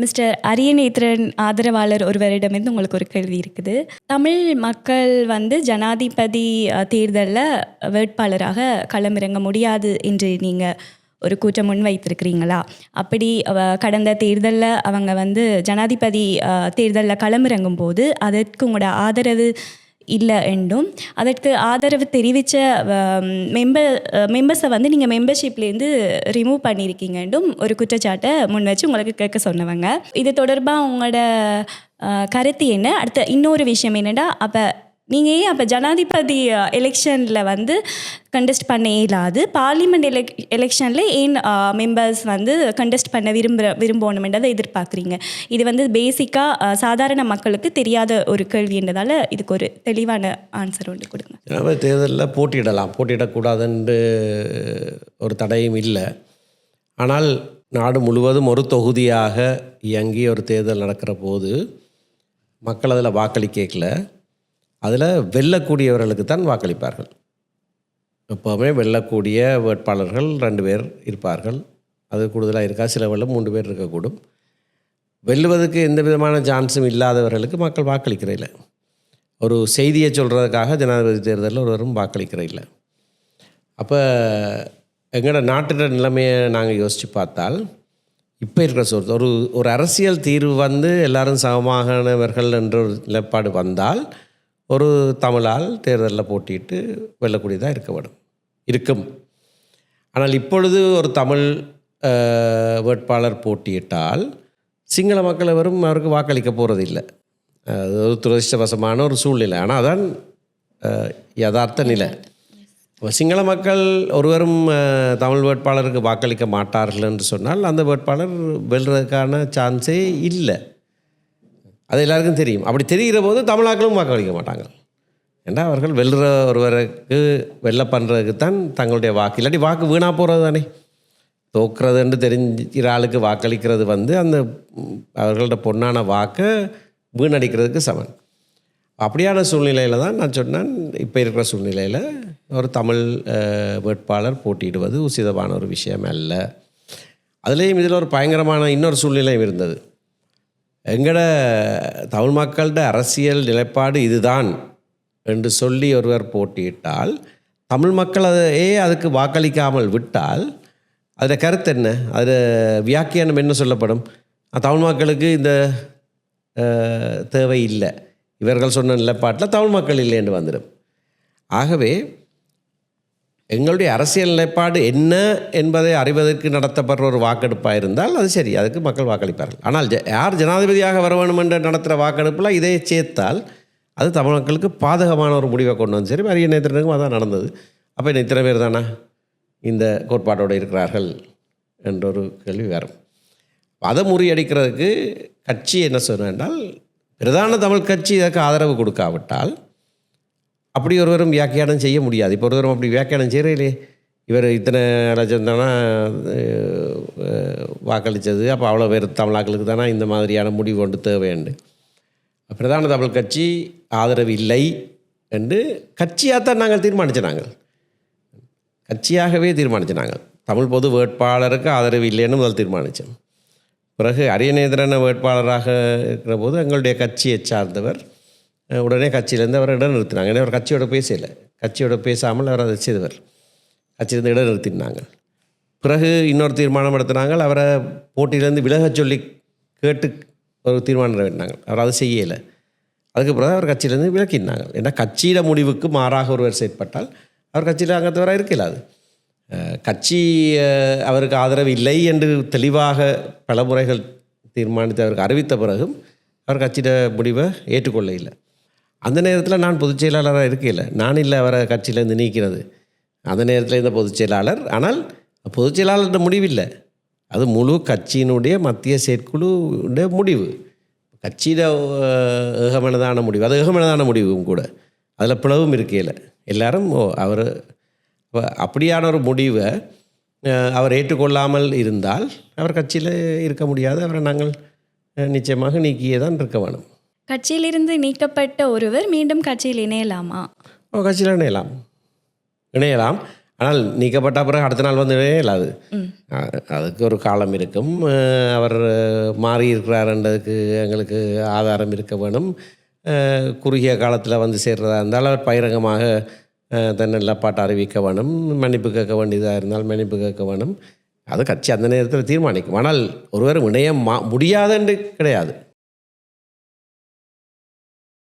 Mister Ariyanethiran ஆதரவாளர் ஒருவரிடமிருந்து உங்களுக்கு ஒரு கேள்வி இருக்குது. தமிழ் மக்கள் வந்து ஜனாதிபதி தேர்தலில் வேட்பாளராக களமிறங்க முடியாது என்று நீங்கள் ஒரு கூற்றம் முன்வைத்திருக்கிறீங்களா அப்படி கடந்த தேர்தலில் அவங்க வந்து ஜனாதிபதி தேர்தலில் களமிறங்கும் போது அதற்கு உங்களோட ஆதரவு இல்லை என்றும். அதற்கு ஆதரவு தெரிவித்த மெம்பர் மெம்பர்ஸை வந்து நீங்கள் மெம்பர்ஷிப்லேருந்து ரிமூவ் பண்ணியிருக்கீங்க என்றும் ஒரு குற்றச்சாட்டை முன் வச்சு உங்களுக்கு கேட்க சொன்னவங்க. இது தொடர்பாக உங்களோட கருத்து என்ன? அடுத்த இன்னொரு விஷயம் என்னென்னா அப்போ நீங்கள் ஏன் அப்போ ஜனாதிபதி எலெக்ஷனில் வந்து கண்டெஸ்ட் பண்ண இயலாது? பார்லிமெண்ட் எலெக் எலெக்ஷனில் ஏன் மெம்பர்ஸ் வந்து கண்டெஸ்ட் பண்ண விரும்புகிற விரும்பணுமென்றதை எதிர்பார்க்குறீங்க? இது வந்து பேசிக்காக சாதாரண மக்களுக்கு தெரியாத ஒரு கேள்வின்றதால இதுக்கு ஒரு தெளிவான ஆன்சர் ஒன்று கொடுங்க. தேர்தலில் போட்டியிடலாம். போட்டியிடக்கூடாதுன்று ஒரு தடையும் இல்லை. ஆனால் நாடு முழுவதும் ஒரு தொகுதியாக இயங்கி ஒரு தேர்தல் நடக்கிற போது மக்கள் அதில் வாக்களிக்கல அதில் வெல்லக்கூடியவர்களுக்கு தான் வாக்களிப்பார்கள். எப்போவுமே வெல்லக்கூடிய வேட்பாளர்கள் ரெண்டு பேர் இருப்பார்கள். அது கூடுதலாக இருக்கா? சில வேளை மூன்று பேர் இருக்கக்கூடும். வெல்லுவதற்கு எந்த விதமான சான்ஸும் இல்லாதவர்களுக்கு மக்கள் வாக்களிக்கிறதில்ல ஒரு செய்தியை சொல்கிறதுக்காக ஜனாதிபதி தேர்தலில் ஒருவரும் வாக்களிக்கிறதில்ல அப்போ எங்களோட நாட்டோட நிலைமையை நாங்கள் யோசித்து பார்த்தால் இப்போ இருக்கிற சொல் ஒரு ஒரு அரசியல் தீர்வு வந்து எல்லாரும் சமமாகனவர்கள் என்ற ஒரு நிலைப்பாடு வந்தால் ஒரு தமிழால் தேர்தலில் போட்டியிட்டு வெல்லக்கூடியதாக இருக்க வேண்டும் இருக்கும். ஆனால் இப்பொழுது ஒரு தமிழ் வேட்பாளர் போட்டியிட்டால் சிங்கள மக்கள் வரும் அவருக்கு வாக்களிக்க போகிறதில்லை அது ஒரு துரதிருஷ்டவசமான ஒரு சூழ்நிலை. ஆனால் அதான் யதார்த்த நிலை. இப்போ சிங்கள மக்கள் ஒருவரும் தமிழ் வேட்பாளருக்கு வாக்களிக்க மாட்டார்கள் என்று சொன்னால் அந்த வேட்பாளர் வெல்றதுக்கான சான்ஸே இல்லை. அது எல்லாருக்கும் தெரியும். அப்படி தெரிகிற போது தமிழாக்களும் வாக்களிக்க மாட்டாங்க. ஏன்னா அவர்கள் வெல்ற ஒருவருக்கு வெல்ல பண்ணுறதுக்கு தான் தங்களுடைய வாக்கு இல்லாட்டி வாக்கு வீணாக போகிறது தானே. தோக்குறதுன்னு தெரிஞ்சிக்கிற ஆளுக்கு வாக்களிக்கிறது வந்து அந்த அவர்களோட பொண்ணான வாக்கை வீணடிக்கிறதுக்கு சமன். அப்படியான சூழ்நிலையில் தான் நான் சொன்னேன் இப்போ இருக்கிற சூழ்நிலையில் ஒரு தமிழ் வேட்பாளர் போட்டியிடுவது உசிதமான ஒரு விஷயம் அல்ல. அதுலேயும் இதில் ஒரு பயங்கரமான இன்னொரு சூழ்நிலையும் இருந்தது. எங்கட தமிழ் மக்கள்கிட்ட அரசியல் நிலைப்பாடு இதுதான் என்று சொல்லி ஒருவர் போட்டியிட்டால் தமிழ் மக்கள் அதையே அதுக்கு வாக்களிக்காமல் விட்டால் அதில் கருத்து என்ன? அதில் வியாக்கியானம் என்ன சொல்லப்படும்? தமிழ் மக்களுக்கு இந்த தேவை இல்லை இவர்கள் சொன்ன நிலைப்பாட்டில் தமிழ் மக்கள் இல்லைன்னு வந்துடும் ஆகவே எங்களுடைய அரசியல் நிலைப்பாடு என்ன என்பதை அறிவதற்கு நடத்தப்படுற ஒரு வாக்கெடுப்பாக இருந்தால் அது சரி அதுக்கு மக்கள் வாக்களிப்பார்கள். ஆனால் ஜ- யார் ஜனாதிபதியாக வர வேண்டும் என்று நடத்துகிற வாக்கெடுப்பில் இதை சேர்த்தால் அது தமிழ் மக்களுக்கு பாதகமான ஒரு முடிவை கொண்டு வந்து சரி அரிய நேத்திரனுக்கும் அதான் நடந்தது. அப்போ இன்னும் இத்தனை பேர் தானா இந்த கோட்பாட்டோடு இருக்கிறார்கள் என்ற ஒரு கேள்வி வரும். அதை முறியடிக்கிறதுக்கு கட்சி என்ன சொன்னால் பிரதான தமிழ் கட்சி இதற்கு ஆதரவு கொடுக்காவிட்டால் அப்படி ஒருவரும் வியாக்கியானம் செய்ய முடியாது. இப்போ ஒருவரும் அப்படி வியாக்கியானம் செய்கிறீங்களே இவர் இத்தனை லட்சம் வாக்களித்தது அப்போ அவ்வளோ பேர் தமிழாக்களுக்கு தானே இந்த மாதிரியான முடிவு கொண்டு தேவைண்டு. பிரதான தமிழ் கட்சி ஆதரவு இல்லை என்று கட்சியாகத்தான் நாங்கள் தீர்மானிச்சோம் நாங்கள். கட்சியாகவே தீர்மானிச்சு நாங்கள். தமிழ் பொது வேட்பாளருக்கு ஆதரவு இல்லைன்னு முதல் தீர்மானித்தோம் பிறகு அரியநேந்திரன வேட்பாளராக இருக்கிற போது எங்களுடைய கட்சியை சார்ந்தவர் உடனே கட்சியிலேருந்து அவரை இடநிறுத்தினாங்க. ஏன்னா அவர் கட்சியோட பேசலை. கட்சியோட பேசாமல் அவர் அதை செய்தவர். கட்சியிலேருந்து இடைநிறுத்தினாங்க. பிறகு இன்னொரு தீர்மானம் எடுத்தினாங்க. அவரை போட்டியிலேருந்து விலகச் சொல்லி கேட்டு ஒரு தீர்மானம் நிறைவேற்றினாங்க. அவர் அதை செய்யலை. அதுக்கு பிறகு அவர் கட்சியிலேருந்து விலக்கினாங்க ஏன்னா கட்சியிட முடிவுக்கு மாறாக ஒருவர் செயற்பட்டால் அவர் கட்சியில் அங்கத்தவராக இருக்கல அது. கட்சி அவருக்கு ஆதரவு இல்லை என்று தெளிவாக பல முறைகள் தீர்மானித்து அவருக்கு அறிவித்த பிறகும் அவர் கட்சியிட முடிவை ஏற்றுக்கொள்ள இல்லை அந்த நேரத்தில் நான் பொதுச் செயலாளராக இருக்கையில் நான் இல்லை அவரை கட்சியிலேருந்து நீக்கிறது. அந்த நேரத்தில் இருந்த பொதுச் செயலாளர் ஆனால் பொதுச் செயலாளர்கிட்ட முடிவில்லை. அது முழு கட்சியினுடைய மத்திய செயற்குழுடைய முடிவு. கட்சியில் ஏகமனதான முடிவு. அது ஏகமனதான முடிவும் கூட. அதில் பிளவும் இருக்கையில். எல்லாரும் ஓ அவர் அப்படியான ஒரு முடிவை அவர் ஏற்றுக்கொள்ளாமல் இருந்தால் அவர் கட்சியில் இருக்க முடியாது. அவரை நாங்கள் நிச்சயமாக நீக்கியே தான் இருக்க வேணும். கட்சியிலிருந்து நீக்கப்பட்ட ஒருவர் மீண்டும் கட்சியில் இணையலாமா? ஓ கட்சியில் இணையலாம். இணையலாம். ஆனால் நீக்கப்பட்ட பிறகு அடுத்த நாள் வந்து இல்லாது அதுக்கு ஒரு காலம் இருக்கும். அவர் மாறி இருக்கிறாருன்றதுக்கு எங்களுக்கு ஆதாரம் இருக்க வேணும். குறுகிய காலத்தில் வந்து சேர்றதா இருந்தால் அவர் பகிரங்கமாக தன் நிலப்பாட்டை அறிவிக்க வேணும். மன்னிப்பு கேட்க வேண்டியதாக இருந்தால் மன்னிப்பு கேட்க வேணும். அது கட்சி அந்த நேரத்தில் தீர்மானிக்கும். ஆனால் ஒருவர் இணைய மா முடியாதுன்னு கிடையாது.